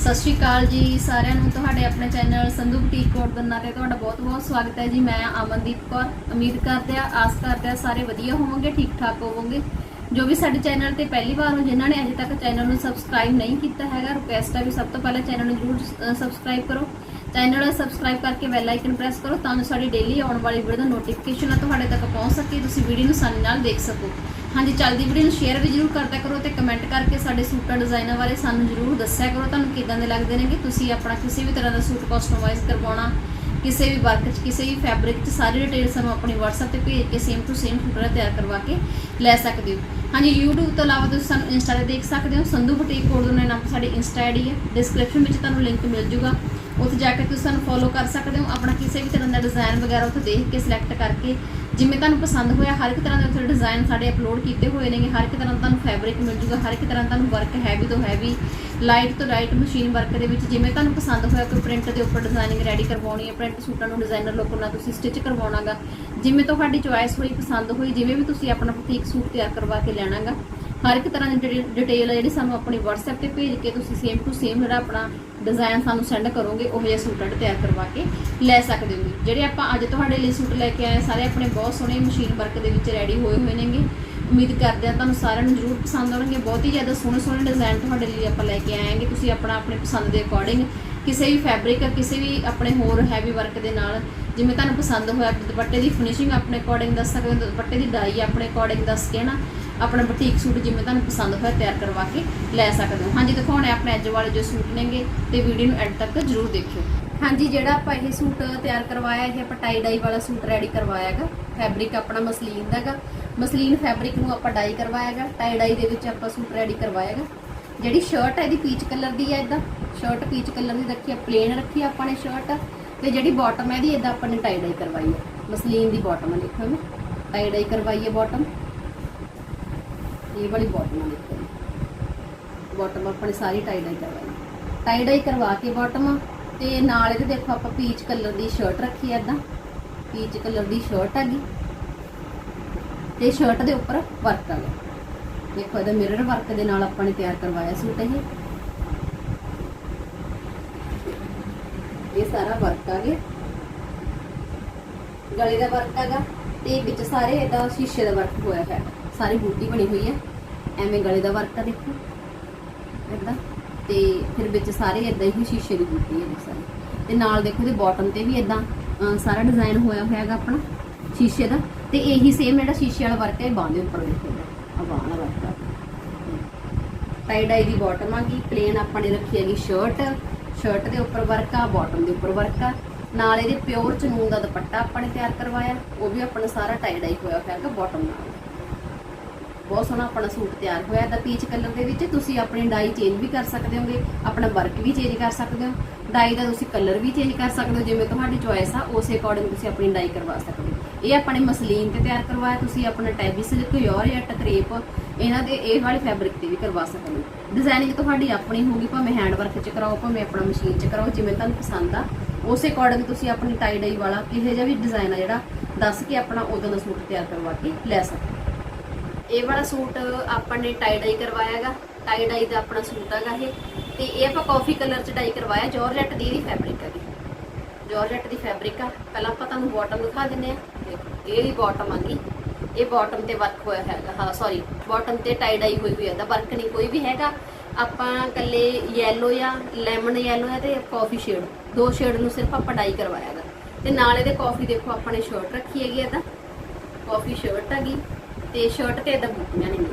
ਸਤਿ ਸ਼੍ਰੀ ਅਕਾਲ ਜੀ ਸਾਰਿਆਂ ਨੂੰ, ਤੁਹਾਡੇ ਆਪਣੇ ਚੈਨਲ ਸੰਧੂ ਬੁਟੀਕ ਕੋਡ ਦੰਨਾ ਤੇ ਤੁਹਾਡਾ ਬਹੁਤ-ਬਹੁਤ ਸਵਾਗਤ ਹੈ ਜੀ। ਮੈਂ ਅਮਨਦੀਪ ਕੌਰ, ਉਮੀਦ ਕਰਦੇ ਆ ਆਸ ਕਰਦੇ ਆ ਸਾਰੇ ਵਧੀਆ ਹੋਵੋਗੇ, ਠੀਕ ਠਾਕ ਹੋਵੋਗੇ। ਜੋ ਵੀ ਸਾਡੇ ਚੈਨਲ ਤੇ ਪਹਿਲੀ ਵਾਰ ਹੋ, ਜਿਨ੍ਹਾਂ ਨੇ ਅਜੇ ਤੱਕ ਚੈਨਲ ਨੂੰ ਸਬਸਕ੍ਰਾਈਬ ਨਹੀਂ ਕੀਤਾ ਹੈਗਾ ਰਿਕੁਐਸਟ ਹੈ ਵੀ ਸਭ ਤੋਂ ਪਹਿਲਾਂ ਚੈਨਲ ਨੂੰ ਜਰੂਰ ਸਬਸਕ੍ਰਾਈਬ ਕਰੋ। ਚੈਨਲ ਨੂੰ ਸਬਸਕ੍ਰਾਈਬ ਕਰਕੇ ਬੈਲ ਆਈਕਨ ਪ੍ਰੈਸ ਕਰੋ, ਤਾਂ ਜੋ ਸਾਡੀ ਡੇਲੀ ਆਉਣ ਵਾਲੀ ਵੀਡੀਓ ਦਾ ਨੋਟੀਫਿਕੇਸ਼ਨ ਆ ਤੁਹਾਡੇ ਤੱਕ ਪਹੁੰਚ ਸਕੇ, ਤੁਸੀਂ ਵੀਡੀਓ ਨੂੰ ਆਸਾਨੀ ਨਾਲ ਦੇਖ ਸਕੋ। ਹਾਂਜੀ, ਚੱਲਦੀ ਵੀਡੀਓ ਨੂੰ ਸ਼ੇਅਰ ਵੀ ਜਰੂਰ ਕਰਦਾ ਕਰੋ ਤੇ ਕਮੈਂਟ ਕਰਕੇ ਸਾਡੇ ਸੂਟਾਂ ਡਿਜ਼ਾਈਨਾਂ ਬਾਰੇ ਸਾਨੂੰ ਜਰੂਰ ਦੱਸਿਆ ਕਰੋ। ਤੁਹਾਨੂੰ ਕਿਦਾਂ ਦੇ ਲੱਗਦੇ ਨੇ ਕਿ ਤੁਸੀਂ ਆਪਣਾ ਕਿਸੇ ਵੀ ਤਰ੍ਹਾਂ ਦਾ ਸੂਟ ਕਸਟਮਾਈਜ਼ ਕਰਵਾਉਣਾ, ਕਿਸੇ ਵੀ ਵਰਕ 'ਚ, ਕਿਸੇ ਵੀ ਫੈਬਰਿਕ 'ਚ, ਸਾਰੀ ਡਿਟੇਲ ਸਾਨੂੰ ਆਪਣੀ WhatsApp ਤੇ ਭੇਜ ਕੇ ਸੇਮ ਟੂ ਸੇਮ ਸੂਟਾਂ ਤਿਆਰ ਕਰਵਾ ਕੇ ਲੈ ਸਕਦੇ ਹੋ। ਹਾਂਜੀ, YouTube ਤੋਂ ਇਲਾਵਾ ਤੁਸੀਂ ਸਾਨੂੰ ਇੰਸਟਾ ਤੇ ਦੇਖ ਸਕਦੇ ਹੋ। ਸੰਧੂ ਬੁਟੀਕ ਕੋਡ ਦੇ ਨਾਮ ਸਾਡੀ ਇੰਸਟਾ ਆਈਡੀ ਹੈ। ਡਿਸਕ੍ਰਿਪਸ਼ਨ ਵਿੱਚ ਤੁਹਾਨੂੰ ਲਿੰਕ ਮਿਲ ਜੂਗਾ। ਉੱਥੇ ਜਾ ਕੇ ਤੁਸੀਂ ਸਾਨੂੰ ਫੋਲੋ ਕਰ ਸਕਦੇ ਹੋ। ਆਪਣਾ ਕਿਸੇ ਵੀ ਤਰ੍ਹਾਂ ਦਾ ਡਿਜ਼ਾਈਨ ਵਗੈਰਾ ਉੱਥੇ ਦੇਖ ਕੇ ਸਿਲੈਕਟ ਕਰਕੇ ਜਿਵੇਂ ਤੁਹਾਨੂੰ ਪਸੰਦ ਹੋਇਆ, ਹਰ ਇੱਕ ਤਰ੍ਹਾਂ ਦੇ ਉੱਥੇ ਡਿਜ਼ਾਈਨ ਸਾਡੇ ਅਪਲੋਡ ਕੀਤੇ ਹੋਏ ਨੇਗੇ, ਹਰ ਇੱਕ ਤਰ੍ਹਾਂ ਦਾ ਤੁਹਾਨੂੰ ਫੈਬਰਿਕ ਮਿਲ ਜੂਗਾ, ਹਰ ਇੱਕ ਤਰ੍ਹਾਂ ਦਾ ਤੁਹਾਨੂੰ ਵਰਕ ਹੈਵੀ ਤੋਂ ਹੈਵੀ ਲਾਈਟ ਤੋਂ ਲਾਈਟ ਮਸ਼ੀਨ ਵਰਕ ਦੇ ਵਿੱਚ ਜਿਵੇਂ ਤੁਹਾਨੂੰ ਪਸੰਦ ਹੋਇਆ ਕੋਈ ਪ੍ਰਿੰਟ ਦੇ ਉੱਪਰ ਡਿਜ਼ਾਈਨਿੰਗ ਰੈਡੀ ਕਰਵਾਉਣੀ ਹੈ ਪ੍ਰਿੰਟ ਸੂਟਾਂ ਨੂੰ ਡਿਜ਼ਾਈਨਰ ਲੋਕਾਂ ਨਾਲ ਤੁਸੀਂ ਸਟਿਚ ਕਰਵਾਉਣਾਗਾ, ਜਿਵੇਂ ਤੁਹਾਡੀ ਚੁਆਇਸ ਹੋਈ, ਪਸੰਦ ਹੋਈ, ਜਿਵੇਂ ਵੀ ਤੁਸੀਂ ਆਪਣਾ ਬੁਟੀਕ ਸੂਟ ਤਿਆਰ ਕਰਵਾ ਕੇ ਲੈਣਾਗਾ ਹਰ ਇੱਕ ਤਰ੍ਹਾਂ ਦੀ ਡਿਟੇਲ ਹੈ ਜਿਹੜੀ ਸਾਨੂੰ ਆਪਣੇ WhatsApp ਤੇ ਭੇਜ ਕੇ ਤੁਸੀਂ ਸੇਮ ਟੂ ਸੇਮ ਜਿਹੜਾ ਆਪਣਾ ਡਿਜ਼ਾਈਨ ਸਾਨੂੰ ਸੈਂਡ ਕਰੋਗੇ, ਉਹ ਜਿਹਾ ਸੂਟ ਤਿਆਰ ਕਰਵਾ ਕੇ ਲੈ ਸਕਦੇ ਹੋ ਜਿਹੜੇ ਆਪਾਂ ਅੱਜ ਤੁਹਾਡੇ ਲਈ ਸੂਟ ਲੈ ਕੇ ਆਏ ਸਾਰੇ ਆਪਣੇ ਬਹੁਤ ਸੋਹਣੇ ਮਸ਼ੀਨ ਵਰਕ ਦੇ ਵਿੱਚ ਰੈਡੀ ਹੋਏ ਹੋਏ ਨੇਗੇ। ਉਮੀਦ ਕਰਦੇ ਹਾਂ ਤੁਹਾਨੂੰ ਸਾਰਿਆਂ ਨੂੰ ਜ਼ਰੂਰ ਪਸੰਦ ਆਉਣਗੇ। ਬਹੁਤ ਹੀ ਜ਼ਿਆਦਾ ਸੋਹਣੇ ਸੋਹਣੇ ਡਿਜ਼ਾਈਨ ਤੁਹਾਡੇ ਲਈ ਆਪਾਂ ਲੈ ਕੇ ਆਏਗੇ ਤੁਸੀਂ ਆਪਣਾ ਆਪਣੇ ਪਸੰਦ ਦੇ ਅਕੋਰਡਿੰਗ ਕਿਸੇ ਵੀ ਫੈਬਰਿਕ ਕਿਸੇ ਵੀ ਆਪਣੇ ਹੋਰ ਹੈਵੀ ਵਰਕ ਦੇ ਨਾਲ, ਜਿਵੇਂ ਤੁਹਾਨੂੰ ਪਸੰਦ ਹੋਇਆ, ਦੁਪੱਟੇ ਦੀ ਫਿਨਿਸ਼ਿੰਗ ਆਪਣੇ ਅਕੋਰਡਿੰਗ ਦੱਸ ਸਕਦੇ ਹੋ, ਦੁਪੱਟੇ ਦੀ ਡਾਈ ਆਪਣੇ ਅਕੋਰਡਿੰਗ ਦੱਸ ਕੇ ਨਾ ਆਪਣਾ ਬੁਟੀਕ ਸੂਟ ਜਿਵੇਂ ਤੁਹਾਨੂੰ ਪਸੰਦ ਹੋਇਆ, ਤਿਆਰ ਕਰਵਾ ਕੇ ਲੈ ਸਕਦੇ ਹੋ। ਹਾਂਜੀ, ਦਿਖਾਉਣੇ ਆਪਣੇ ਅੱਜ ਵਾਲੇ ਜੋ ਸੂਟ ਨੇਗੇ ਤੇ ਵੀਡੀਓ ਨੂੰ ਐਂਡ ਤੱਕ ਜਰੂਰ ਦੇਖਿਓ। ਹਾਂਜੀ, ਜਿਹੜਾ ਆਪਾਂ ਇਹ ਸੂਟ ਤਿਆਰ ਕਰਵਾਇਆ, ਇਹ ਆਪਾਂ ਟਾਈ ਡਾਈ ਵਾਲਾ ਸੂਟ ਰੈਡੀ ਕਰਵਾਇਆਗਾ ਫੈਬਰਿਕ ਆਪਣਾ ਮਸਲੀਨ ਦਾਗਾ ਮਸਲੀਨ ਫੈਬਰਿਕ ਨੂੰ ਆਪਾਂ ਡਾਈ ਕਰਵਾਇਆਗਾ ਟਾਈ ਡਾਈ ਦੇ ਵਿੱਚ ਆਪਾਂ ਸੂਟ ਰੈਡੀ ਕਰਵਾਇਆਗਾ ਜਿਹੜੀ ਸ਼ਰਟ ਹੈ, ਇਹਦੀ ਪੀਚ ਕਲਰ ਦੀ ਹੈ ਇਦਾਂ। ਸ਼ਰਟ ਪੀਚ ਕਲਰ ਦੀ ਰੱਖੀ ਆ ਪਲੇਨ ਰੱਖੀ ਆ ਆਪਾਂ ਨੇ ਸ਼ਰਟ ਤੇ ਜਿਹੜੀ ਬਾਟਮ ਹੈ ਇਹਦੀ ਇਦਾਂ ਆਪਾਂ ਨੇ ਟਾਈ ਡਾਈ ਕਰਵਾਈ ਹੈ ਮਸਲੀਨ ਦੀ ਬਾਟਮ ਹੈ ਦੇਖੋ ਇਹਨੂੰ। ਟਾਈ ਡਾਈ ਕਰਵਾਈ ਹੈ ਬਾਟਮ ਇਹ ਵਾਲੀ ਬਾਟਮ ਦੇਖੋ। ਬਾਟਮ ਆਪਣੀ ਸਾਰੀ ਟਾਈ ਡਾਈ ਕਰਵਾਈ। ਟਾਈ ਡਾਈ ਕਰਵਾ ਕੇ ਬਾਟਮ ਤੇ ਨਾਲ ਇਹਦੇ ਦੇਖੋ ਆਪਾਂ ਪੀਚ ਕਲਰ ਦੀ ਸ਼ਰਟ ਰੱਖੀ ਐ ਇਦਾਂ। ਪੀਚ ਕਲਰ ਦੀ ਸ਼ਰਟ ਹੈਗੀ। ਤੇ ਸ਼ਰਟ ਦੇ ਉੱਪਰ ਵਰਕ ਆ। ਗਿਆ ਦੇਖੋ ਇਹਦਾ ਮਿਰਰ ਵਰਕ ਦੇ ਨਾਲ ਆਪਾਂ ਨੇ ਤਿਆਰ ਕਰਵਾਇਆ ਸੂਟ ਇਹ। ਇਹ ਸਾਰਾ ਵਰਕ ਆ ਗਿਆ। ਗਲੇ ਦਾ ਵਰਕ ਹੈਗਾ ਤੇ ਵਿੱਚ ਸਾਰੇ ਇਹਦਾ ਸ਼ੀਸ਼ੇ ਦਾ ਵਰਕ ਹੋਇਆ ਹੈ ਸਾਰੀ ਬੂਟੀ ਬਣੀ ਹੋਈ ਹੈ। ਐਵੇਂ ਗਲੇ ਦਾ ਵਰਕ ਆ ਦੇਖੋ। ਇਦਾਂ ਤੇ ਫਿਰ ਵਿੱਚ ਸਾਰੇ ਇਦਾਂ ਹੀ ਸ਼ੀਸ਼ੇ ਦੀ ਬੂਟੀ ਹੈ ਸਾਰੀ। ਤੇ ਨਾਲ ਦੇਖੋ ਇਹਦੇ ਬਾਟਮ ਤੇ ਵੀ ਇਦਾਂ ਸਾਰਾ ਡਿਜ਼ਾਈਨ ਹੋਇਆ ਹੋਇਆ ਹੈਗਾ ਆਪਣਾ ਸ਼ੀਸ਼ੇ ਦਾ। ਤੇ ਇਹੀ ਸੇਮ ਜਿਹੜਾ ਸ਼ੀਸ਼ੇ ਵਾਲਾ ਵਰਕ ਹੈ ਬਾਂਹ ਦੇ ਉੱਪਰ ਦੇਖੋ ਆ ਬਾਂਹ ਵਾਲਾ ਵਰਕ ਆ। ਟਾਈ ਡਾਈ ਦੀ ਬਾਟਮ ਆ ਗਈ ਪਲੇਨ ਆਪਾਂ ਨੇ ਰੱਖੀ ਹੈਗੀ ਸ਼ਰਟ ਸ਼ਰਟ ਦੇ ਉੱਪਰ ਵਰਕ ਆ ਬਾਟਮ ਦੇ ਉੱਪਰ ਵਰਕ ਆ। ਨਾਲ ਇਹਦੇ ਪਿਓਰ ਚਨੂਨ ਦਾ ਦੁਪੱਟਾ ਆਪਾਂ ਨੇ ਤਿਆਰ ਕਰਵਾਇਆ। ਉਹ ਵੀ ਆਪਣਾ ਸਾਰਾ ਟਾਈ ਡਾਈ ਹੋਇਆ ਹੋਇਆ ਹੈਗਾ ਬਾਟਮ ਨਾਲ। ਬਹੁਤ ਸੋਹਣਾ ਆਪਣਾ ਸੂਟ ਤਿਆਰ ਹੋਇਆ। ਦਾ ਪੀਚ ਕਲਰ ਦੇ ਵਿੱਚ ਤੁਸੀਂ ਆਪਣੀ ਡਾਈ ਚੇਂਜ ਵੀ ਕਰ ਸਕਦੇ ਹੋਗੇ, ਆਪਣਾ ਵਰਕ ਵੀ ਚੇਂਜ ਕਰ ਸਕਦੇ ਹੋ। ਡਾਈ ਦਾ ਤੁਸੀਂ ਕਲਰ ਵੀ ਚੇਂਜ ਕਰ ਸਕਦੇ ਹੋ, ਜਿਵੇਂ ਤੁਹਾਡੀ ਚੋਇਸ ਆ, ਉਸੇ ਅਕੋਰਡਿੰਗ ਤੁਸੀਂ ਆਪਣੀ ਡਾਈ ਕਰਵਾ ਸਕਦੇ ਹੋ। ਇਹ ਆਪਣੇ ਮਸਲੀਨ ਤੇ ਤਿਆਰ ਕਰਵਾਇਆ, ਤੁਸੀਂ ਆਪਣਾ ਟੈਬੀ ਸਿਲਕ ਯੋਰ ਯੋਰਜਟ ਕਰੇਪ ਇਹਨਾਂ ਦੇ ਇਹ ਵਾਲੇ ਫੈਬਰਿਕ ਤੇ ਵੀ ਕਰਵਾ ਸਕਦੇ ਹੋ। ਡਿਜ਼ਾਈਨਿੰਗ ਤੁਹਾਡੀ ਆਪਣੀ ਹੋਊਗੀ, ਭਾਵੇਂ ਹੈਂਡ ਵਰਕ 'ਚ ਕਰਾਓ, ਭਾਵੇਂ ਆਪਣਾ ਮਸ਼ੀਨ 'ਚ ਕਰਾਓ, ਜਿਵੇਂ ਤੁਹਾਨੂੰ ਪਸੰਦ ਆ। ਉਸੇ ਅਕੋਰਡਿੰਗ ਤੁਸੀਂ ਆਪਣੀ ਟਾਈ ਡਾਈ ਵਾਲਾ ਕਿਸੇ ਜਿਹਾ ਵੀ ਡਿਜ਼ਾਈਨ ਆ ਜਿਹੜਾ ਦੱਸ ਕੇ ਆਪਣਾ ਉਦੋਂ ਦਾ ਸੂਟ ਤਿਆਰ ਕਰਵਾ ਕੇ ਲੈ ਸਕਦੇ ਇਹ ਵਾਲਾ ਸੂਟ ਆਪਾਂ ਨੇ ਟਾਈ ਡਾਈ ਕਰਵਾਇਆ ਹੈਗਾ। ਟਾਈ ਡਾਈ ਦਾ ਆਪਣਾ ਸੂਟ ਹੈਗਾ ਇਹ। ਤੇ ਇਹ ਆਪਾਂ ਕਾਫੀ ਕਲਰ ਚ ਡਾਈ ਕਰਵਾਇਆ ਜਾਰਜੈਟ ਦੀ ਇਹਦੀ ਫੈਬਰਿਕ ਹੈਗੀ। ਜਾਰਜੈਟ ਦੀ ਫੈਬਰਿਕ ਆ। ਪਹਿਲਾਂ ਆਪਾਂ ਤੁਹਾਨੂੰ ਬਾਟਮ ਦਿਖਾ ਦਿੰਨੇ ਆ ਦੇਖੋ, ਇਹ ਦੀ ਬਾਟਮ ਆਗੀ। ਇਹ ਬਾਟਮ ਤੇ ਵਰਕ ਹੋਇਆ ਹੈਗਾ। ਹਾਂ ਸੌਰੀ ਬਾਟਮ ਤੇ ਟਾਈ ਡਾਈ ਹੋਈ ਹੋਈ ਹੈ ਦਾ ਵਰਕ ਨਹੀਂ, ਕੋਈ ਵੀ ਹੈਗਾ। ਆਪਾਂ ਕੱਲੇ ਯੈਲੋ ਜਾਂ ਲੈਮਨ ਯੈਲੋ ਹੈ ਤੇ ਕਾਫੀ ਸ਼ੇਡ ਦੋ ਸ਼ੇਡ ਨੂੰ ਸਿਰਫ ਆਪਾਂ ਡਾਈ ਕਰਵਾਇਆ ਹੈਗਾ ਤੇ ਨਾਲ ਇਹਦੇ ਕਾਫੀ ਦੇਖੋ, ਆਪਾਂ ਨੇ ਸ਼ਰਟ ਰੱਖੀ ਹੈਗੀ ਇਹਦਾ ਕਾਫੀ ਸ਼ਰਟ ਹੈਗੀ। ਤੇ ਸ਼ਰਟ ਤੇ ਇਦਾਂ ਬੂਟੀਆਂ ਨੇ।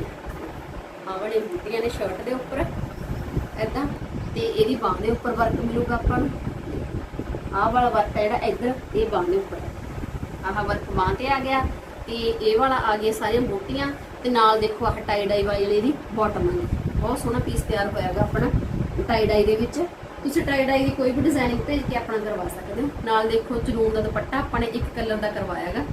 ਆ ਬੂਟੀਆਂ ਨੇ ਸ਼ਰਟ ਦੇ ਉੱਪਰ। ਇਦਾਂ ਤੇ ਇਹਦੀ ਬਾਹ ਦੇ ਉੱਪਰ ਵਰਕ ਮਿਲੂਗਾ ਆਪਾਂ ਨੂੰ। ਆਹ ਵਾਲਾ ਵਰਕ ਹੈ ਜਿਹੜਾ ਇੱਧਰ, ਇਹ ਬਾਹ ਦੇ ਉੱਪਰ ਆਹ ਵਰਕ ਬਾਹ ਤੇ ਆ ਗਿਆ, ਤੇ ਇਹ ਵਾਲਾ ਆ ਗਿਆ ਸਾਰੀਆਂ ਬੂਟੀਆਂ, ਤੇ ਨਾਲ ਦੇਖੋ ਆਹ ਟਾਈ ਡਾਈ ਵਾਲੀ ਇਹਦੀ ਬਾਟਮ ਹੈ ਬਹੁਤ ਸੋਹਣਾ ਪੀਸ ਤਿਆਰ ਹੋਇਆਗਾ ਆਪਣਾ ਟਾਈ ਡਾਈ ਦੇ ਵਿੱਚ। ਤੁਸੀਂ ਟਾਈ ਡਾਈ ਦੀ ਕੋਈ ਵੀ ਡਿਜ਼ਾਈਨਿੰਗ ਭੇਜ ਕੇ ਆਪਣਾ ਕਰਵਾ ਸਕਦੇ ਹੋ। ਨਾਲ ਦੇਖੋ ਚਨੂਨ ਦਾ ਦੁਪੱਟਾ, ਆਪਾਂ ਨੇ ਇੱਕ ਕਲਰ ਦਾ ਕਰਵਾਇਆਗਾ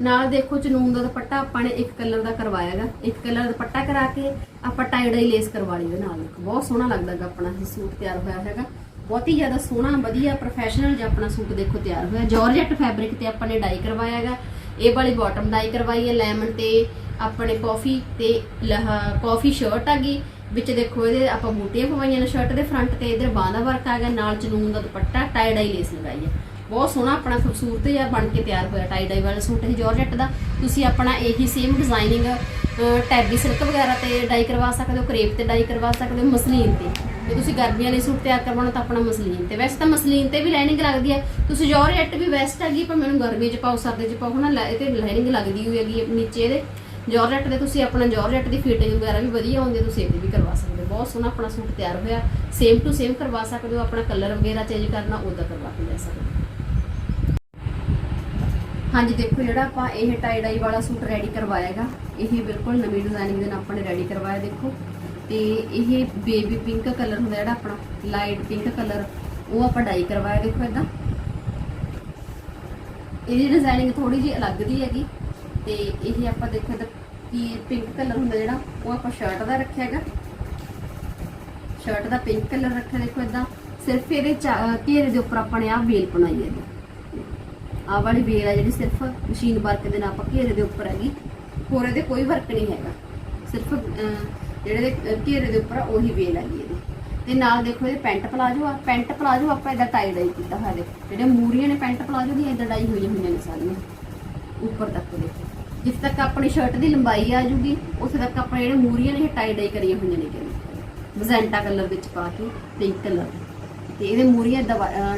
ਨਾਲ ਦੇਖੋ ਚਨੂਨ ਦਾ ਦੁਪੱਟਾ ਆਪਾਂ ਨੇ ਇੱਕ ਕਲਰ ਦਾ ਕਰਵਾਇਆ ਇੱਕ ਕਲਰ ਦੁਪੱਟਾ ਕਰਾ ਕੇ ਆਪਾਂ ਟਾਈ ਡਾਈ ਲੇਸ ਕਰਵਾ ਲਈ ਉਹਦੇ ਨਾਲ। ਬਹੁਤ ਸੋਹਣਾ ਲੱਗਦਾ ਆਪਣਾ ਇਹ ਸੂਟ ਤਿਆਰ ਹੋਇਆ ਹੈਗਾ। ਬਹੁਤ ਹੀ ਜ਼ਿਆਦਾ ਸੋਹਣਾ, ਵਧੀਆ ਪ੍ਰੋਫੈਸ਼ਨਲ ਜਿਹਾ ਆਪਣਾ ਸੂਟ ਦੇਖੋ ਤਿਆਰ ਹੋਇਆ। ਜਾਰਜੈਟ ਫੈਬਰਿਕ ਤੇ ਆਪਾਂ ਨੇ ਡਾਈ ਕਰਵਾਇਆ ਹੈਗਾ। ਇਹ ਵਾਲੀ ਬਾਟਮ ਡਾਈ ਕਰਵਾਈ ਹੈ ਲੈਮਨ ਤੇ ਆਪਣੇ ਕਾਫੀ ਤੇ ਕਾਫੀ ਸ਼ਰਟ ਆ ਗਈ। ਵਿੱਚ ਦੇਖੋ ਇਹਦੇ ਆਪਾਂ ਬੂਟੀਆਂ ਪਵਾਈਆਂ ਨੇ ਸ਼ਰਟ ਦੇ ਫਰੰਟ ਤੇ। ਇਧਰ ਬਾਹਾਂ ਦਾ ਵਰਕ ਆ ਗਿਆ, ਨਾਲ ਚਨੂਨ ਦਾ ਦੁਪੱਟਾ ਟਾਈ ਡਾਈ ਲੇਸ ਲਗਾਈ ਹੈ। ਬਹੁਤ ਸੋਹਣਾ ਆਪਣਾ ਖੂਬਸੂਰਤ ਜਿਹਾ ਬਣ ਕੇ ਤਿਆਰ ਹੋਇਆ ਟਾਈ ਡਾਈ ਵਾਲਾ ਸੂਟ ਹੈ ਜਾਰਜੈਟ ਦਾ। ਤੁਸੀਂ ਆਪਣਾ ਇਹੀ ਸੇਮ ਡਿਜ਼ਾਈਨਿੰਗ ਟੈਬੀ ਸਿਲਕ ਵਗੈਰਾ ਤੇ ਡਾਈ ਕਰਵਾ ਸਕਦੇ ਹੋ ਕਰੇਪ ਤੇ ਡਾਈ ਕਰਵਾ ਸਕਦੇ ਹੋ, ਮਸਲੀਨ ਤੇ। ਜੇ ਤੁਸੀਂ ਗਰਮੀਆਂ ਲਈ ਸੂਟ ਤਿਆਰ ਕਰਵਾਉਣਾ ਤਾਂ ਆਪਣਾ ਮਸਲੀਨ ਤੇ। ਵੈਸੇ ਤਾਂ ਮਸਲੀਨ ਤੇ ਵੀ ਲਾਈਨਿੰਗ ਲੱਗਦੀ ਹੈ। ਤੁਸੀਂ ਜਾਰਜੈਟ ਵੀ ਵੈਸਟ ਹੈਗੀ, ਪਰ ਮੈਨੂੰ ਗਰਮੀ 'ਚ ਪਾਓ, ਸਰਦੀ 'ਚ ਪਾਓ, ਹਨਾ, ਲੈ- ਇਹ ਤੇ ਲਾਈਨਿੰਗ ਲੱਗਦੀ ਹੋਈ ਹੈਗੀ ਨੀਚੇ ਇਹਦੇ। ਜਾਰਜੈਟ ਦੇ ਤੁਸੀਂ ਆਪਣਾ ਜਾਰਜੈਟ ਦੀ ਫਿਟਿੰਗ ਵਗੈਰਾ ਵੀ ਵਧੀਆ ਹੁੰਦੀ ਤੁਸੀਂ ਇਹਦੀ ਵੀ ਕਰਵਾ ਸਕਦੇ ਹੋ। ਬਹੁਤ ਸੋਹਣਾ ਆਪਣਾ ਸੂਟ ਤਿਆਰ ਹੋਇਆ। ਸੇਮ ਟੂ ਸੇਮ ਕਰਵਾ ਸਕਦੇ ਹੋ, ਆਪਣਾ ਕਲਰ ਵਗੈਰਾ ਚੇਂਜ ਕਰਨਾ ਉਹਦਾ ਕਰਵਾ ਕੇ ਲੈ ਸਕਦੇ ਹੋ। ਹਾਂਜੀ, ਦੇਖੋ ਜਿਹੜਾ ਆਪਾਂ ਇਹ ਟਾਈ ਡਾਈ ਵਾਲਾ ਸੂਟ ਰੈਡੀ ਕਰਵਾਇਆਗਾ ਇਹ ਬਿਲਕੁਲ ਨਵੀਂ ਡਿਜ਼ਾਈਨਿੰਗ ਦੇ ਨਾਲ ਆਪਾਂ ਨੇ ਰੈਡੀ ਕਰਵਾਇਆ, ਦੇਖੋ। ਤੇ ਇਹ ਬੇਬੀ ਪਿੰਕ ਕਲਰ ਹੁੰਦਾ ਜਿਹੜਾ ਆਪਣਾ ਲਾਈਟ ਪਿੰਕ ਕਲਰ ਉਹ ਆਪਾਂ ਡਾਈ ਕਰਵਾਇਆ, ਦੇਖੋ ਇਦਾਂ ਇਹਦੀ ਡਿਜ਼ਾਈਨਿੰਗ ਥੋੜੀ ਜਿਹੀ ਅਲੱਗ ਦੀ ਹੈਗੀ, ਤੇ ਇਹ ਆਪਾਂ ਦੇਖੋ ਤਾਂ ਕੀ ਪਿੰਕ ਕਲਰ ਹੁੰਦਾ ਜਿਹੜਾ, ਉਹ ਆਪਾਂ ਸ਼ਰਟ ਦਾ ਰੱਖਿਆ ਹੈਗਾ। ਸ਼ਰਟ ਦਾ ਪਿੰਕ ਕਲਰ ਰੱਖਿਆ, ਦੇਖੋ ਇਦਾਂ ਸਿਰਫ ਇਹਦੇ ਚਾ- ਘੇਰੇ ਦੇ ਉੱਪਰ ਆਪਾਂ ਨੇ ਆਹ ਵੇਲ ਬਣਾਈ ਹੈ ਆਹ ਵਾਲੀ ਵੇਲ ਆ ਜਿਹੜੀ ਸਿਰਫ ਮਸ਼ੀਨ ਵਰਕ ਦੇ ਨਾਲ ਆਪਾਂ ਘੇਰੇ ਦੇ ਉੱਪਰ ਹੈਗੀ। ਹੋਰ ਇਹਦੇ ਕੋਈ ਵਰਕ ਨਹੀਂ ਹੈਗਾ। ਸਿਰਫ ਜਿਹੜੇ ਦੇ ਘੇਰੇ ਦੇ ਉੱਪਰ ਆ, ਉਹੀ ਵੇਲ ਹੈਗੀ ਇਹਦੀ। ਤੇ ਨਾਲ ਦੇਖੋ ਇਹਦੇ ਪੈਂਟ ਪਲਾਜੋ ਆ। ਪੈਂਟ ਪਲਾਜੋ ਆਪਾਂ ਇਹਦਾ ਟਾਈ ਡਾਈ ਕੀਤਾ ਹੋਇਆ ਦੇਖੋ। ਜਿਹੜੇ ਮੂਰੀਆਂ ਨੇ ਪੈਂਟ ਪਲਾਜੋ ਦੀਆਂ ਇਹਦਾ ਡਾਈ ਹੋਈਆਂ ਹੋਈਆਂ ਨੇ ਸਾਰੀਆਂ। ਉੱਪਰ ਤੱਕ ਦੇਖੋ। ਜਿੱਥੇ ਤੱਕ ਆਪਣੀ ਸ਼ਰਟ ਦੀ ਲੰਬਾਈ ਆ ਜੂਗੀ ਉੱਥੇ ਤੱਕ ਆਪਣੇ ਜਿਹੜੇ ਮੂਰੀਆਂ ਨੇ ਇਹ ਟਾਈ ਡਾਈ ਕਰੀਆਂ ਹੋਈਆਂ ਨੇ। ਕਿਹਨੇ ਮਜ਼ੈਂਟਾ ਕਲਰ ਵਿੱਚ ਪਾ ਕੇ ਪਿੰਕ ਕਲਰ ਤੇ ਇਹਦੇ ਮੂਰੀਆਂ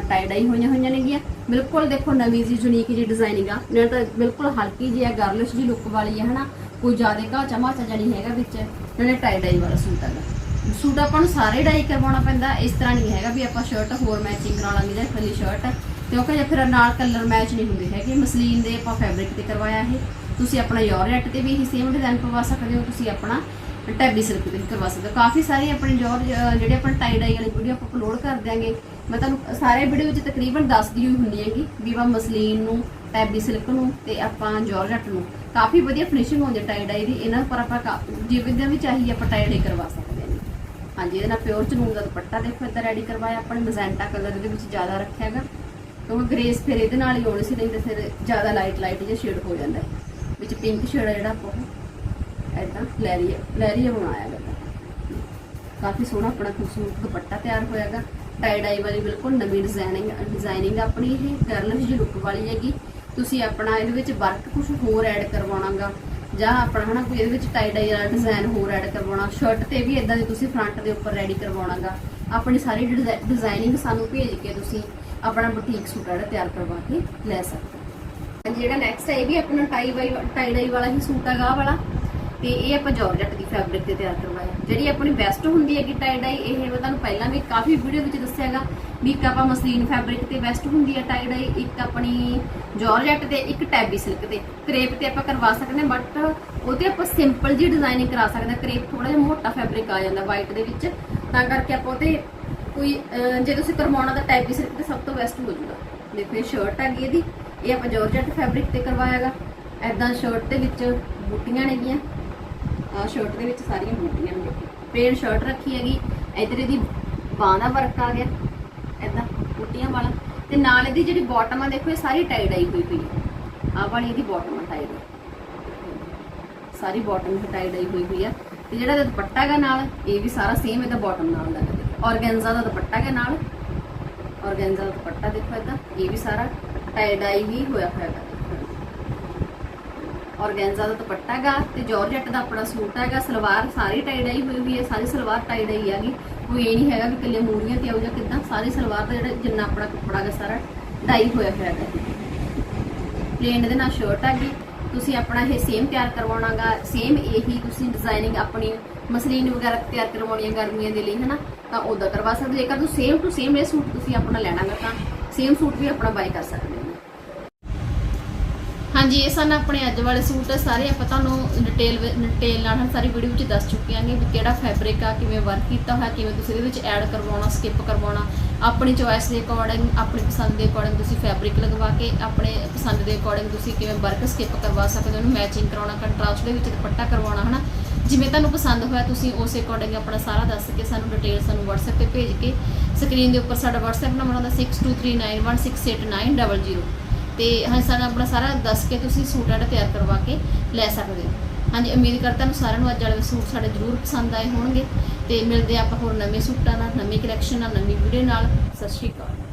ਟਾਈ ਡਾਈ ਹੋਈਆਂ ਹੋਈਆਂ ਨੇਗੀਆਂ। ਬਿਲਕੁਲ ਦੇਖੋ ਨਵੀਂ ਜੀ ਯੂਨੀਕ ਜੀ ਡਿਜ਼ਾਈਨਿੰਗ ਆ। ਨਾਲ ਤਾਂ ਬਿਲਕੁਲ ਹਲਕੀ ਜੀ ਆ ਗਰਲਿਸ਼ ਜੀ ਲੁੱਕ ਵਾਲੀ ਹੈ ਹਨਾ। ਕੋਈ ਜ਼ਿਆਦਾ ਘਾਚਾ ਮਾਚਾ ਜਿਹਾ ਨਹੀਂ ਹੈਗਾ ਵਿੱਚ। ਨਾਲੇ ਟਾਈ ਡਾਈ ਵਾਲਾ ਸੂਟ ਹੈਗਾ ਸੂਟ ਆਪਾਂ ਨੂੰ ਸਾਰੇ ਡਾਈ ਕਰਵਾਉਣਾ ਪੈਂਦਾ। ਇਸ ਤਰ੍ਹਾਂ ਨਹੀਂ ਹੈਗਾ ਵੀ ਆਪਾਂ ਸ਼ਰਟ ਹੋਰ ਮੈਚਿੰਗ ਕਰਾ ਲਾਂਗੇ ਜਾਂ ਇਕੱਲੀ ਸ਼ਰਟ ਕਿਉਂਕਿ ਜੇ ਫਿਰ ਨਾਲ ਕਲਰ ਮੈਚ ਨਹੀਂ ਹੁੰਦੇ ਹੈਗੇ। ਮਸਲੀਨ ਦੇ ਆਪਾਂ ਫੈਬਰਿਕ ਤੇ ਕਰਵਾਇਆ ਇਹ। ਤੁਸੀਂ ਆਪਣਾ ਯੋਰ ਰੈਟ ਤੇ ਵੀ ਇਹੀ ਸੇਮ ਡਿਜ਼ਾਈਨ ਪਵਾ ਸਕਦੇ ਹੋ। ਤੁਸੀਂ ਆਪਣਾ ਟੈਬੀ ਸਿਲਕ ਤੇ ਵੀ ਕਰਵਾ ਸਕਦੇ। ਹੋ ਕਾਫੀ ਸਾਰੇ ਆਪਣੇ ਜੋਰ ਜਿਹੜੇ ਆਪਾਂ ਟਾਈ ਡਾਈ ਵਾਲੀ ਵੀਡੀਓ ਆਪਾਂ ਅਪਲੋਡ ਕਰ ਦਿਆਂਗੇ। ਮੈਂ ਤੁਹਾਨੂੰ ਸਾਰੇ ਵੀਡੀਓ ਵਿੱਚ ਤਕਰੀਬਨ ਦੱਸਦੀ ਹੋਈ ਹੁੰਦੀ ਹੈਗੀ ਵੀ ਆਪਾਂ ਮਸਲੀਨ ਨੂੰ ਟੈਬੀ ਸਿਲਕ ਨੂੰ ਤੇ ਆਪਾਂ ਜੋਰਜੈਟ ਨੂੰ। ਕਾਫੀ ਵਧੀਆ ਫਿਨਿਸ਼ਿੰਗ ਹੁੰਦੀ ਟਾਈ ਡਾਈ ਦੀ। ਇਹਨਾਂ ਪਰ ਆਪਾਂ ਕਾ- ਜਿਵੇਂ ਦਾ ਵੀ ਚਾਹੀਏ ਆਪਾਂ ਟਾਈ ਡਾਈ ਕਰਵਾ ਸਕਦੇ ਹਾਂ। ਹਾਂਜੀ, ਇਹਦੇ ਨਾਲ ਪਿਓਰ ਚਨੂਨ ਦਾ ਦੁਪੱਟਾ ਦੇਖੋ ਇੱਦਾਂ ਰੈਡੀ ਕਰਵਾਇਆ। ਆਪਾਂ ਨੇ ਮਜ਼ੈਂਟਾ ਕਲਰ ਦੇ ਵਿੱਚ ਜ਼ਿਆਦਾ ਰੱਖਿਆ ਹੈਗਾ। ਕਿਉਂਕਿ ਗ੍ਰੇਸ ਫਿਰ ਇਹਦੇ ਨਾਲ ਹੀ ਹੋਣੀ ਸੀ ਨਹੀਂ ਤਾਂ ਫਿਰ ਜ਼ਿਆਦਾ ਲਾਈਟ ਲਾਈਟ ਜਿਹਾ ਸ਼ੇਡ ਹੋ ਜਾਂਦਾ ਹੈ। ਵਿੱਚ ਪਿੰਕ ਸ਼ੇਡ ਆ ਜਿਹੜਾ ਆਪਾਂ ਉਹ ਏਦਾਂ ਲੈਰੀਆ ਬਣਾਇਆ ਹੈਗਾ ਕਾਫੀ ਸੋਹਣਾ ਆਪਣਾ ਖੂਬਸੂਰਤ ਦੁਪੱਟਾ ਤਿਆਰ ਹੋਇਆਗਾ। ਟਾਈ ਡਾਈ ਵਾਲੀ ਬਿਲਕੁਲ ਨਵੀਂ ਡਿਜ਼ਾਈਨਿੰਗ ਡਿਜ਼ਾਈਨਿੰਗ ਆਪਣੀ ਇਹ ਗਰਲਿਸ਼ ਜੀ ਲੁੱਕ ਵਾਲੀ ਹੈਗੀ। ਤੁਸੀਂ ਆਪਣਾ ਇਹਦੇ ਵਿੱਚ ਵਰਕ ਕੁਝ ਹੋਰ ਐਡ ਕਰਵਾਉਣਾਗਾ। ਜਾਂ ਆਪਣਾ ਹਨਾ ਕੋਈ ਇਹਦੇ ਵਿੱਚ ਟਾਈ ਡਾਈ ਵਾਲਾ ਡਿਜ਼ਾਈਨ ਹੋਰ ਐਡ ਕਰਵਾਉਣਾ। ਸ਼ਰਟ ਤੇ ਵੀ ਇਦਾਂ ਦੀ ਤੁਸੀਂ ਫਰੰਟ ਦੇ ਉੱਪਰ ਰੈਡੀ ਕਰਵਾਉਣਾਗਾ। ਆਪਣੀ ਸਾਰੀ ਡਿਜ਼ਾਈਨਿੰਗ ਸਾਨੂੰ ਭੇਜ ਕੇ ਤੁਸੀਂ ਆਪਣਾ ਬੁਟੀਕ ਸੂਟ ਜਿਹੜਾ ਤਿਆਰ ਕਰਵਾ ਕੇ ਲੈ ਸਕਦੇ ਹੋ। ਜਿਹੜਾ ਨੈਕਸਟ ਹੈ ਇਹ ਵੀ ਆਪਣਾ ਟਾਈ ਵਾਈ ਟਾਈ ਡਾਈ ਵਾਲਾ ਹੀ ਸੂਟ ਹੈਗਾ ਵਾਲਾ। ਤੇ ਇਹ ਆਪਾਂ ਜਾਰਜਟ ਦੀ ਫੈਬਰਿਕ ਤੇ ਤਿਆਰ ਕਰਵਾਇਆ। ਜਿਹੜੀ ਆਪਣੀ ਬੈਸਟ ਹੁੰਦੀ ਹੈਗੀ ਟਾਈ ਡਾਈ ਇਹ ਮੈਂ ਤੁਹਾਨੂੰ ਪਹਿਲਾਂ ਵੀ ਕਾਫੀ ਵੀਡੀਓ ਵਿੱਚ ਦੱਸਿਆ ਹੈਗਾ ਵੀ ਇੱਕ ਆਪਾਂ ਮਸਲੀਨ ਫੈਬਰਿਕ ਤੇ ਬੈਸਟ ਹੁੰਦੀ ਹੈ ਟਾਈ ਡਾਈ ਇੱਕ ਆਪਣੀ ਜਾਰਜਟ ਤੇ, ਇੱਕ ਟੈਬੀ ਸਿਲਕ ਤੇ। ਕਰੇਪ ਤੇ ਆਪਾਂ ਕਰਵਾ ਸਕਦੇ ਹਾਂ ਬਟ ਉਹਤੇ ਆਪਾਂ ਸਿੰਪਲ ਜੀ ਡਿਜ਼ਾਈਨਿੰਗ ਕਰਾ ਸਕਦੇ ਹਾਂ। ਕਰੇਪ ਥੋੜਾ ਜਿਹਾ ਮੋਟਾ ਫੈਬਰਿਕ ਆ ਜਾਂਦਾ ਵਾਈਟ ਦੇ ਵਿੱਚ। ਤਾਂ ਕਰਕੇ ਆਪਾਂ ਉਹਤੇ ਕੋਈ ਜੇ ਤੁਸੀਂ ਕਰਵਾਉਣਾ ਤਾਂ ਟੈਬੀ ਸਿਲਕ ਤੇ ਸਭ ਤੋਂ ਬੈਸਟ ਹੋ ਜਾਊਗਾ। ਦੇਖੋ ਇਹ ਸ਼ਰਟ ਹੈਗੀ ਇਹਦੀ। ਇਹ ਆਪਾਂ ਜਾਰਜਟ ਫੈਬਰਿਕ ਤੇ ਕਰਵਾਇਆਗਾ ਐਦਾਂ ਸ਼ਰਟ ਦੇ ਵਿੱਚ ਬੂਟੀਆਂ ਨੇਗੀਆਂ ਸ਼ਰਟ ਦੇ ਵਿੱਚ ਸਾਰੀਆਂ ਬੂਟੀਆਂ ਨੇ ਦੇਖੋ ਪਲੇਨ ਸ਼ਰਟ ਰੱਖੀ ਹੈਗੀ, ਇਧਰ ਇਹਦੀ ਬਾਹ ਦਾ ਵਰਕ ਆ ਗਿਆ ਐਦਾਂ ਬੂਟੀਆਂ ਵਾਲਾ। ਤੇ ਨਾਲ ਇਹਦੀ ਜਿਹੜੀ ਬਾਟਮ ਆ, ਦੇਖੋ, ਇਹ ਸਾਰੀ ਟਾਈ ਡਾਈ ਹੋਈ ਪਈ ਹੈ। ਆਹ ਵਾਲੀ ਇਹਦੀ ਬਾਟਮ ਆ ਟਾਈ ਸਾਰੀ ਬਾਟਮ ਹੀ ਟਾਈ ਡਾਈ ਹੋਈ ਹੋਈ ਆ। ਤੇ ਜਿਹੜਾ ਇਹਦਾ ਦੁਪੱਟਾ ਹੈਗਾ ਨਾਲ, ਇਹ ਵੀ ਸਾਰਾ ਸੇਮ ਇਹਦਾ ਬਾਟਮ ਨਾਲ ਦਾ ਔਰਗੈਂਜ਼ਾ ਦਾ ਦੁਪੱਟਾ ਹੈਗਾ ਨਾਲ। ਔਰਗੈਂਜ਼ਾ ਦਾ ਦੁਪੱਟਾ ਦੇਖੋ ਇਦਾਂ, ਇਹ ਵੀ ਸਾਰਾ ਟਾਈ ਡਾਈ ਹੀ ਹੋਇਆ ਹੋਇਆ ਹੈਗਾ। ਔਰਗੈਂਜ਼ਾ ਦਾ ਦੁਪੱਟਾ ਹੈਗਾ ਤੇ ਜਾਰਜਟ ਦਾ ਆਪਣਾ ਸੂਟ ਹੈਗਾ, ਸਲਵਾਰ ਸਾਰੀ ਟਾਈ ਡਾਈ ਹੋਈ ਹੋਈ ਹੈ, ਸਾਰੀ ਸਲਵਾਰ ਟਾਈ ਡਾਈ ਹੈਗੀ। ਕੋਈ ਇਹ ਨਹੀਂ ਹੈਗਾ ਕਿ ਇਕੱਲੇ ਮੂਰੀਆਂ ਤੇ ਆਉ ਜਾਂ ਕਿਦਾਂ, ਸਾਰੀ ਸਲਵਾਰ ਦਾ ਜਿਹੜਾ ਜਿੰਨਾ ਆਪਣਾ ਕੱਪੜਾ ਹੈਗਾ ਸਾਰਾ ਡਾਈ ਹੋਇਆ ਹੋਇਆ ਹੈਗਾ। ਪਲੇਨ ਦੇ ਨਾਲ ਸ਼ਰਟ ਹੈਗੀ। ਤੁਸੀਂ ਆਪਣਾ ਇਹ ਸੇਮ ਤਿਆਰ ਕਰਵਾਉਣਾਗਾ ਸੇਮ ਇਹੀ ਤੁਸੀਂ ਡਿਜ਼ਾਈਨਿੰਗ ਆਪਣੀ ਮਸਲੀਨ ਵਗੈਰਾ ਤਿਆਰ ਕਰਵਾਉਣੀ ਹੈ ਗਰਮੀਆਂ ਦੇ ਲਈ, ਹਨਾ? ਤਾਂ ਉਦਾਂ ਕਰਵਾ ਸਕਦੇ ਜੇਕਰ ਤੁਸੀਂ ਸੇਮ ਟੂ ਸੇਮ ਇਹ ਸੂਟ ਤੁਸੀਂ ਆਪਣਾ ਲੈਣਾਗਾ ਤਾਂ ਸੇਮ ਸੂਟ ਵੀ ਆਪਣਾ ਬਾਈ ਕਰ ਸਕਦੇ ਹੋ। ਹਾਂਜੀ, ਇਹ ਸਨ ਆਪਣੇ ਅੱਜ ਵਾਲੇ ਸੂਟ, ਸਾਰੇ ਆਪਾਂ ਤੁਹਾਨੂੰ ਡਿਟੇਲ ਡਿਟੇਲ ਨਾਲ ਸਾਰੀ ਵੀਡੀਓ ਵਿੱਚ ਦੱਸ ਚੁੱਕੇ ਆਂਗੇ ਵੀ ਕਿਹੜਾ ਫੈਬਰਿਕ ਆ, ਕਿਵੇਂ ਵਰਕ ਕੀਤਾ ਹੋਇਆ, ਕਿਵੇਂ ਤੁਸੀਂ ਇਹਦੇ ਵਿੱਚ ਐਡ ਕਰਵਾਉਣਾ ਸਕਿਪ ਕਰਵਾਉਣਾ, ਆਪਣੀ ਚੋਇਸ ਦੇ ਅਕੋਰਡਿੰਗ ਆਪਣੀ ਪਸੰਦ ਦੇ ਅਕੋਰਡਿੰਗ ਤੁਸੀਂ ਫੈਬਰਿਕ ਲਗਵਾ ਕੇ, ਆਪਣੇ ਪਸੰਦ ਦੇ ਅਕੋਰਡਿੰਗ ਤੁਸੀਂ ਕਿਵੇਂ ਵਰਕ ਸਕਿਪ ਕਰਵਾ ਸਕਦੇ ਹੋ, ਉਹਨੂੰ ਮੈਚਿੰਗ ਕਰਾਉਣਾ ਕੰਟਰਾਸਟ ਦੇ ਵਿੱਚ ਦੁਪੱਟਾ ਕਰਵਾਉਣਾ, ਹਨਾ? ਜਿਵੇਂ ਤੁਹਾਨੂੰ ਪਸੰਦ ਹੋਇਆ, ਤੁਸੀਂ ਉਸ ਅਕੋਰਡਿੰਗ ਆਪਣਾ ਸਾਰਾ ਦੱਸ ਕੇ ਸਾਨੂੰ ਡਿਟੇਲ ਸਾਨੂੰ WhatsApp ਤੇ ਭੇਜ ਕੇ ਸਕਰੀਨ ਦੇ ਉੱਪਰ ਸਾਡਾ WhatsApp ਨੰਬਰ ਆਉਂਦਾ 6239168900 ਤੇ ਹਾਂ ਸਾਨੂੰ ਆਪਣਾ ਸਾਰਾ ਦੱਸ ਕੇ ਤੁਸੀਂ ਸੂਟ ਆੜਾ ਤਿਆਰ ਕਰਵਾ ਕੇ ਲੈ ਸਕਦੇ ਹੋ। ਹਾਂਜੀ, ਉਮੀਦ ਕਰਦਾ ਨੂੰ ਸਾਰਿਆਂ ਨੂੰ ਅੱਜ ਵਾਲੇ ਸੂਟ ਸਾਡੇ ਜ਼ਰੂਰ ਪਸੰਦ ਆਏ ਹੋਣਗੇ। ਤੇ ਮਿਲਦੇ ਆਪਾਂ ਹੋਰ ਨਵੇਂ ਸੂਟਾਂ ਨਾਲ, ਨਵੀਂ ਕਲੈਕਸ਼ਨ ਨਾਲ, ਨਵੀਂ ਵੀਡੀਓ ਨਾਲ। ਸਤਿ ਸ਼੍ਰੀ ਅਕਾਲ।